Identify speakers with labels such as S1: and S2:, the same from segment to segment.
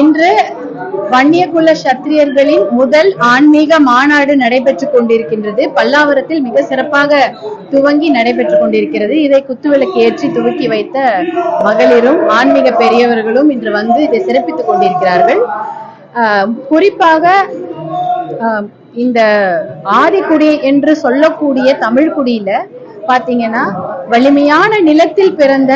S1: இன்று வன்னியகுல சத்திரியர்களின் முதல் ஆன்மீக மாநாடு நடைபெற்றுக் கொண்டிருக்கின்றது. பல்லாவரத்தில் மிக சிறப்பாக துவங்கி நடைபெற்றுக் கொண்டிருக்கிறது. இதை குத்துவிளக்கு ஏற்றி துவக்கி வைத்த மகளிரும் ஆன்மீக பெரியவர்களும் இன்று வந்து இதை சிறப்பித்துக் கொண்டிருக்கிறார்கள். ஆஹ் குறிப்பாக இந்த ஆதிக்குடி என்று சொல்லக்கூடிய தமிழ்குடியில பாத்தீங்கன்னா வலிமையான நிலத்தில் பிறந்த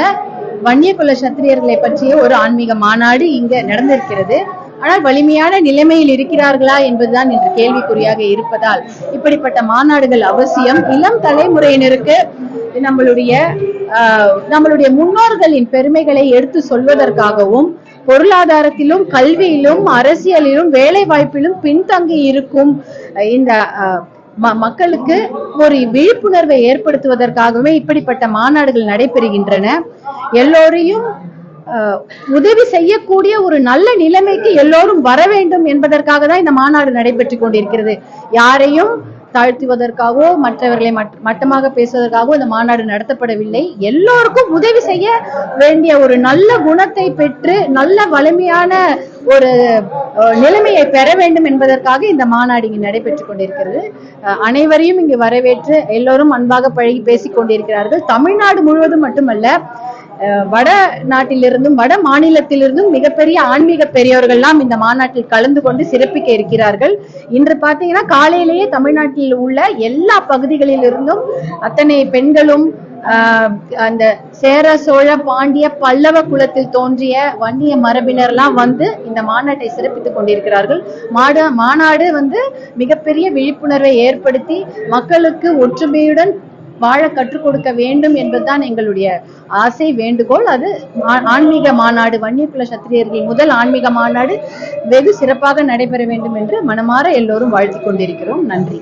S1: வன்னியகுல சத்திரியர்களை பற்றிய ஒரு ஆன்மீக மாநாடு இங்க நடந்திருக்கிறது. ஆனால் வலிமையான நிலைமையில் இருக்கிறார்களா என்பதுதான் இன்று கேள்விக்குறியாக இருப்பதால் இப்படிப்பட்ட மாநாடுகள் அவசியம். இளம் தலைமுறையினருக்கு நம்மளுடைய ஆஹ், நம்மளுடைய முன்னோர்களின் பெருமைகளை எடுத்து சொல்வதற்காகவும் பொருளாதாரத்திலும் கல்வியிலும் அரசியலிலும் வேலை வாய்ப்பிலும் பின்தங்கி இருக்கும் இந்த அஹ், மக்களுக்கு ஒரு விழிப்புணர்வை ஏற்படுத்துவதற்காகவே இப்படிப்பட்ட மாநாடுகள் நடைபெறுகின்றன. எல்லோரையும் அஹ், உதவி செய்யக்கூடிய ஒரு நல்ல நிலைமைக்கு எல்லோரும் வர வேண்டும் என்பதற்காக தான் இந்த மாநாடு நடைபெற்றுக் கொண்டிருக்கிறது. யாரையும் தாழ்த்துவதற்காகவோ மற்றவர்களை மட்டமாக பேசுவதற்காகவோ இந்த மாநாடு நடத்தப்படவில்லை. எல்லோருக்கும் உதவி செய்ய வேண்டிய ஒரு நல்ல குணத்தை பெற்று நல்ல வலிமையான ஒரு அஹ், நிலைமையை பெற வேண்டும் என்பதற்காக இந்த மாநாடு இங்கு நடைபெற்றுக் கொண்டிருக்கிறது. அஹ், அனைவரையும் இங்கு வரவேற்று எல்லோரும் அன்பாக பழகி பேசிக் கொண்டிருக்கிறார்கள். தமிழ்நாடு முழுவதும் மட்டுமல்ல வட நாட்டிலிருந்தும் வட மாநிலத்திலிருந்தும் மிகப்பெரிய ஆன்மீக பெரியவர்கள்லாம் இந்த மாநாட்டில் கலந்து கொண்டு சிறப்பிக்க இருக்கிறார்கள். இன்று பாத்தீங்கன்னா காலையிலேயே தமிழ்நாட்டில் உள்ள எல்லா பகுதிகளிலிருந்தும் அத்தனை பெண்களும் ஆஹ், அந்த சேர சோழ பாண்டிய பல்லவ குலத்தில் தோன்றிய வன்னிய மரபினர்லாம் வந்து இந்த மாநாட்டை சிறப்பித்துக் கொண்டிருக்கிறார்கள். மாட மாநாடு வந்து மிகப்பெரிய விழிப்புணர்வை ஏற்படுத்தி மக்களுக்கு ஒற்றுமையுடன் வாழ கற்றுக் கொடுக்க வேண்டும் என்பதுதான் எங்களுடைய ஆசை வேண்டுகோள். அது ஆன்மீக மாநாடு வன்னியகுல சத்திரியர்கள் முதல் ஆன்மீக மாநாடு வெகு சிறப்பாக நடைபெற வேண்டும் என்று மனமாற எல்லோரும் வாழ்த்திக் கொண்டிருக்கிறோம். நன்றி.